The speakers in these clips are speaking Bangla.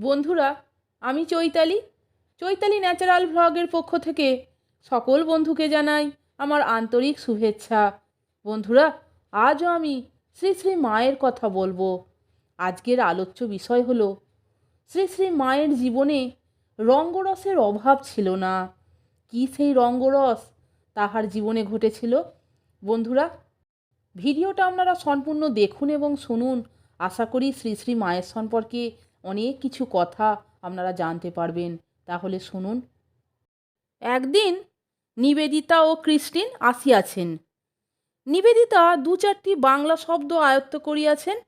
বন্ধুরা, আমি চৈতালি। চৈতালি ন্যাচারাল ভ্লগের পক্ষ থেকে সকল বন্ধুকে জানাই আমার আন্তরিক শুভেচ্ছা। বন্ধুরা, আজও আমি শ্রী শ্রী মায়ের কথা বলব। আজকের আলোচ্য বিষয় হলো, শ্রী শ্রী মায়ের জীবনে রঙ্গরসের অভাব ছিল না। কি সেই রঙ্গরস তাহার জীবনে ঘটেছিল? বন্ধুরা, ভিডিওটা আপনারা সম্পূর্ণ দেখুন এবং শুনুন। আশা করি শ্রী শ্রী মায়ের সম্পর্কে অনেক কিছু কথা আপনারা জানতে পারবেন। তাহলে শুনুন। একদিন নিবেদিতা ও ক্রিস্টিন আসিয়াছেন। নিবেদিতা দু চারটি বাংলা শব্দ আয়ত্ত করিয়াছেন।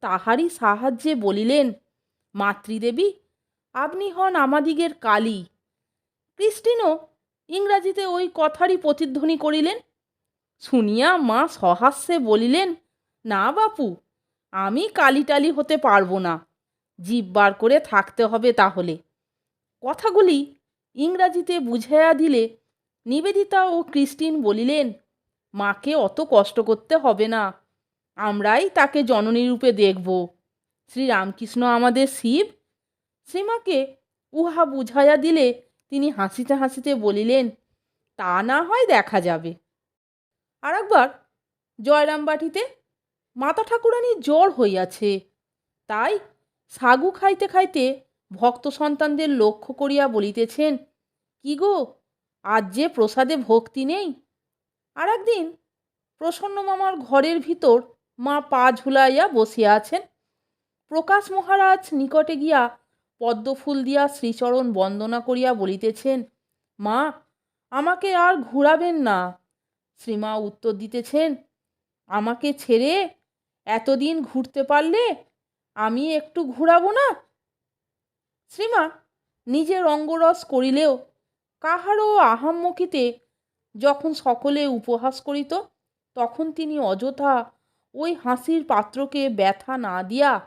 তাহারই সাহায্যে বলিলেন, মাতৃদেবী, আপনি হন আমাদিগের কালী। ক্রিস্টিনও ইংরাজিতে ওই কথারই প্রতিধ্বনি করিলেন। শুনিয়া মা সহাস্যে বলিলেন, না বাপু, আমি কালিটালি হতে পারব না। জিভ বার করে থাকতে হবে তাহলে। কথাগুলি ইংরাজিতে বুঝাইয়া দিলে নিবেদিতা ও ক্রিস্টিন বলিলেন, মাকে অত কষ্ট করতে হবে না, আমরাই তাকে জননী রূপে দেখব। শ্রীরামকৃষ্ণ আমাদের শিব? শ্রীমাকে উহা বুঝাইয়া দিলে তিনি হাসিতে হাসিতে বলিলেন, তা না হয় দেখা যাবে। আর একবার জয়রামবাটিতে মাতা ঠাকুরানী জ্বর হইয়াছে, তাই সাগু খাইতে খাইতে ভক্ত সন্তানদের লক্ষ্য করিয়া বলিতেছেন, কি গো, আজ যে প্রসাদে ভক্তি নেই? আর একদিন প্রসন্ন মামার ঘরের ভিতর মা পা ঝুলাইয়া বসিয়া আছেন। প্রকাশ মহারাজ নিকটে গিয়া পদ্মফুল দিয়া শ্রীচরণ বন্দনা করিয়া বলিতেছেন, মা, আমাকে আর ঘুরাবেন না। শ্রীমা উত্তর দিতেছেন, আমাকে ছেড়ে এতদিন ঘুরতে পারলে আমি একটু ঘুরাবো না? শ্রীমা নিজে রঙ্গরস করিলেও কাহারও আহাম্মকিতে যখন সকলে উপহাস করিত, তখন তিনি অযথা ওই হাসির পাত্রকে ব্যথা না দিয়া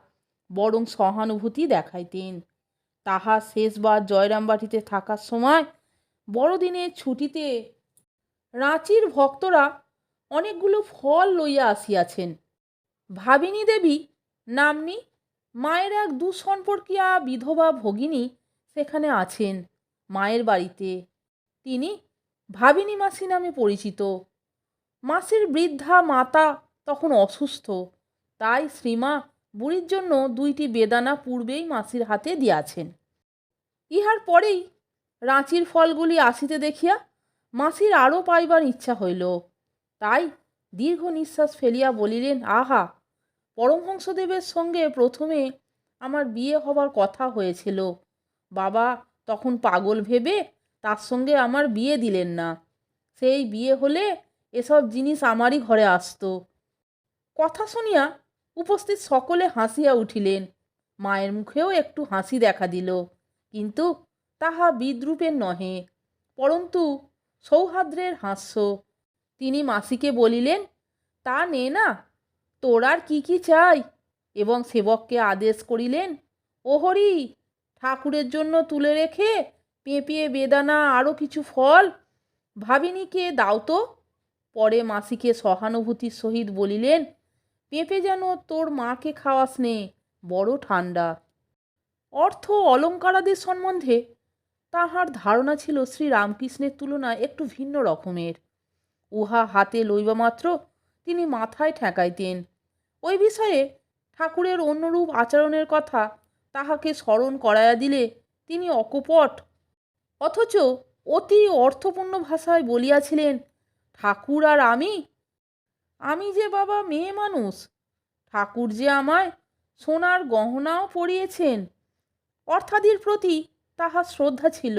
বরং সহানুভূতি দেখাইতেন। তাহা শেষবার জয়রামবাটিতে থাকার সময় বড়দিনের ছুটিতে রাঁচির ভক্তরা অনেকগুলো ফল লইয়া আসিয়াছেন। ভাবিনী দেবী, নামনি মায়ের এক দুঃসম্পর্কিয়া বিধবা ভগিনী সেখানে আছেন মায়ের বাড়িতে। তিনি ভাবিনী মাসি নামে পরিচিত। মাসির বৃদ্ধা মাতা তখন অসুস্থ। তাই শ্রীমা বুড়ির জন্য দুইটি বেদানা পূর্বেই মাসির হাতে দিয়াছেন। ইহার পরেই রাঁচির ফলগুলি আসিতে দেখিয়া মাসির আরও পাইবার ইচ্ছা হইল। তাই দীর্ঘ নিঃশ্বাস ফেলিয়া বলিলেন, আহা পরমহংসদেবের সঙ্গে প্রথমে আমার বিয়ে হবার কথা হয়েছিল। বাবা তখন পাগল ভেবে তার সঙ্গে আমার বিয়ে দিলেন না। সেই বিয়ে হলে এসব জিনিস আমারই ঘরে আসতো। কথা শুনিয়া উপস্থিত সকলে হাসিয়া উঠিলেন। মায়ের মুখেও একটু হাসি দেখা দিল, কিন্তু তাহা বিদ্রুপের নহে, পরন্তু সৌহার্দ্রের হাস্য। তিনি মাসিকে বলিলেন, তা নে না তোর আর কি কি চাই? এবং সেবককে আদেশ করিলেন ও হরি ঠাকুরের জন্য তুলে রেখে পেঁপে, বেদানা আরও কিছু ফল ভাবিনীকে দাও তো? পরে মাসিকে সহানুভূতির সহিত বলিলেন, পেঁপে যেন তোর মাকে খাওয়াস নে, বড় ঠান্ডা অর্থ অলঙ্কারাদের সম্বন্ধে তাহার ধারণা ছিল শ্রী রামকৃষ্ণের তুলনায় একটু ভিন্ন রকমের। উহা হাতে লইবামাত্র তিনি মাথায় ঠেকাইতেন। ওই বিষয়ে ঠাকুরের অন্যরূপ আচরণের কথা তাহাকে স্মরণ করাইয়া দিলে তিনি অকপট। অথচ অতি অর্থপূর্ণ ভাষায় বলিয়াছিলেন, ঠাকুর আর আমি? আমি যে বাবা মেয়ে মানুষ, ঠাকুর যে আমায় সোনার গহনাও পরিয়েছেন, অর্থাদির প্রতি তাহার শ্রদ্ধা ছিল,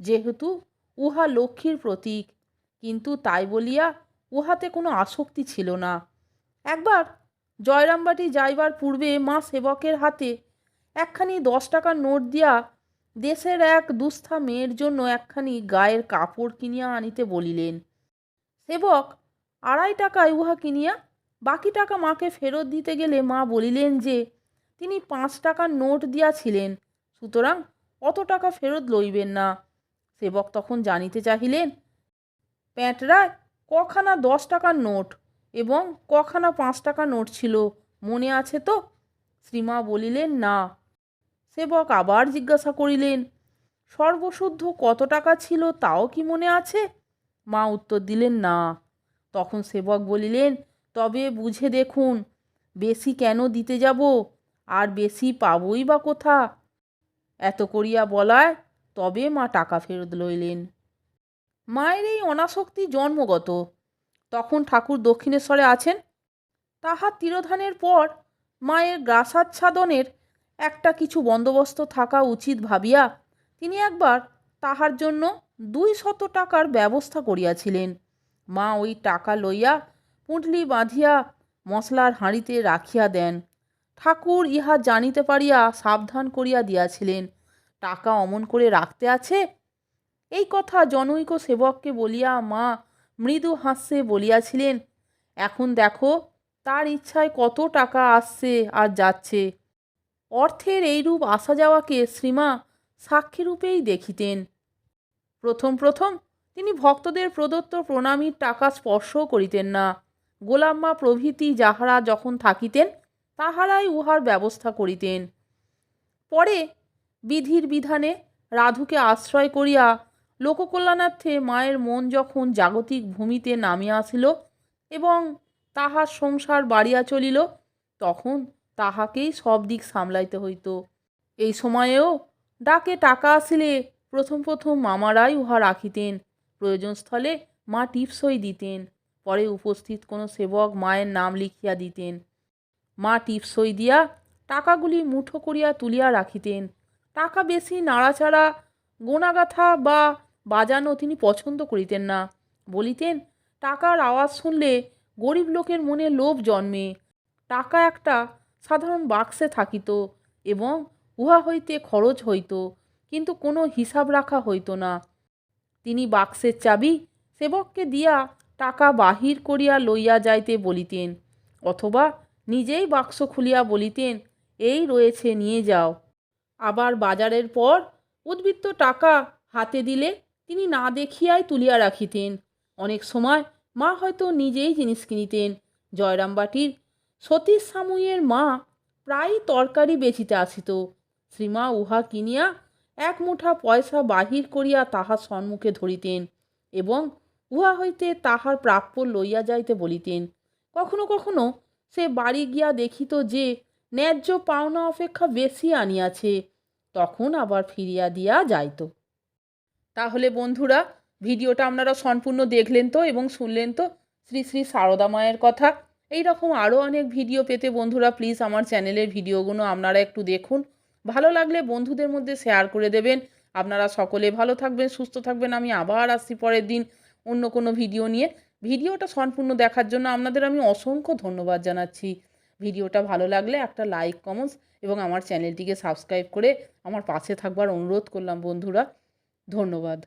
যেহেতু উহা লক্ষ্মীর প্রতীক, কিন্তু তাই বলিয়া উহাতে কোনো আসক্তি ছিল না। একবার জয়রামবাটি যাইবার পূর্বে মা সেবকের হাতে একখানি দশ টাকার নোট দিয়া দেশের এক দুস্থা মেয়ের জন্য একখানি গায়ের কাপড় কিনিয়া আনিতে বলিলেন, সেবক, আড়াই টাকায় উহা কিনিয়া, বাকি টাকা মাকে ফেরত দিতে গেলে মা বলিলেন যে, তিনি পাঁচ টাকার নোট দিয়াছিলেন, সুতরাং অত টাকা ফেরত লইবেন না। সেবক তখন জানিতে চাহিলেন, প্যাঁটরায় কখানা দশ টাকার নোট এবং কখানা পাঁচ টাকা নোট ছিল। মনে আছে তো? শ্রীমা বলিলেন, না। সেবক আবার জিজ্ঞাসা করিলেন, সর্বশুদ্ধ কত টাকা ছিল তাও কি মনে আছে? মা উত্তর দিলেন, না। তখন সেবক বলিলেন, তবে বুঝে দেখুন, বেশি কেন দিতে যাব, আর বেশি পাবই বা কোথা? এত করিয়া বলায়, তবে মা টাকা ফেরত লইলেন। মায়ের এই অনাসক্তি জন্মগত। তখন ঠাকুর দক্ষিণেশ্বরে আছেন তাহার তিরোধানের পর মায়ের গ্রাসাচ্ছাদনের একটা কিছু বন্দোবস্ত থাকা উচিত ভাবিয়া তিনি একবার তাহার জন্য দুই শত টাকার ব্যবস্থা করিয়াছিলেন। মা ওই টাকা লইয়া পুঁটলি বাঁধিয়া মশলার হাঁড়িতে রাখিয়া দেন। ঠাকুর ইহা জানিতে পারিয়া সাবধান করিয়া দিয়াছিলেন। টাকা অমন করে রাখতে আছে? এই কথা জনৈক সেবককে বলিয়া, মা মৃদু হাস্যে বলিয়াছিলেন, এখন দেখো, তার ইচ্ছায় কত টাকা আসছে আর যাচ্ছে। অর্থের এইরূপ আসা যাওয়াকে শ্রীমা সাক্ষীরূপেই দেখিতেন। প্রথম প্রথম তিনি ভক্তদের প্রদত্ত প্রণামীর টাকা স্পর্শও করিতেন না। গোলাম্মা প্রভৃতি যাহারা যখন থাকিতেন, তাহারাই উহার ব্যবস্থা করিতেন। পরে বিধির বিধানে রাধুকে আশ্রয় করিয়া লোককল্যাণার্থে মায়ের মন যখন জাগতিক ভূমিতে নামিয়া আসিল এবং তাহার সংসার বাড়িয়া চলিল, তখন তাহাকেই সব দিক সামলাইতে হইত। এই সময়েও ডাকে টাকা আসিলে প্রথম প্রথম মামারাই উহা রাখিতেন, প্রয়োজনস্থলে মা টিপসই দিতেন, পরে উপস্থিত কোনো সেবক মায়ের নাম লিখিয়া দিতেন। মা টিপসই দিয়া টাকাগুলি মুঠো করিয়া তুলিয়া রাখিতেন। টাকা বেশি নাড়াচাড়া, গোনাগাথা বা বাজানো তিনি পছন্দ করিতেন না। বলিতেন, টাকার আওয়াজ শুনলে গরিব লোকের মনে লোভ জন্মে। টাকা একটা সাধারণ বাক্সে থাকিত এবং উহা হইতে খরচ হইত, কিন্তু কোনো হিসাব রাখা হইত না। তিনি বাক্সের চাবি সেবককে দিয়া টাকা বাহির করিয়া লইয়া যাইতে বলিতেন, অথবা নিজেই বাক্স খুলিয়া বলিতেন, এই রয়েছে, নিয়ে যাও। আবার বাজারের পর উদ্বৃত্ত টাকা হাতে দিলে তিনি না দেখিয়াই তুলিয়া রাখিতেন। অনেক সময় মা হয়তো নিজেই জিনিস কিনিতেন। জয়রামবাটির সতীশ সামুইয়ের মা প্রায়ই তরকারি বেচিতে আসিত। শ্রীমা উহা কিনিয়া এক মুঠা পয়সা বাহির করিয়া তাহার সম্মুখে ধরিতেন এবং উহা হইতে তাহার প্রাপ্য লইয়া যাইতে বলিতেন। কখনো কখনো সে বাড়ি গিয়া দেখিত যে ন্যায্য পাওনা অপেক্ষা বেশি আনিয়াছে, তখন আবার ফিরিয়া দিয়া যাইত। তাহলে বন্ধুরা, ভিডিওটা আপনারা সম্পূর্ণ দেখলেন তো এবং শুনলেন তো শ্রী শ্রী সারদা মায়ের কথা। এই রকম আরও অনেক ভিডিও পেতে বন্ধুরা প্লিজ আমার চ্যানেলের ভিডিওগুলো আপনারা একটু দেখুন। ভালো লাগলে বন্ধুদের মধ্যে শেয়ার করে দেবেন। আপনারা সকলে ভালো থাকবেন, সুস্থ থাকবেন। আমি আবার আসছি পরের দিন অন্য কোনো ভিডিও নিয়ে। ভিডিওটা সম্পূর্ণ দেখার জন্য আপনাদের আমি অসংখ্য ধন্যবাদ জানাচ্ছি। ভিডিওটা ভালো লাগলে একটা লাইক কমেন্টস এবং আমার চ্যানেলটিকে সাবস্ক্রাইব করে আমার পাশে থাকবার অনুরোধ করলাম বন্ধুরা। ধন্যবাদ।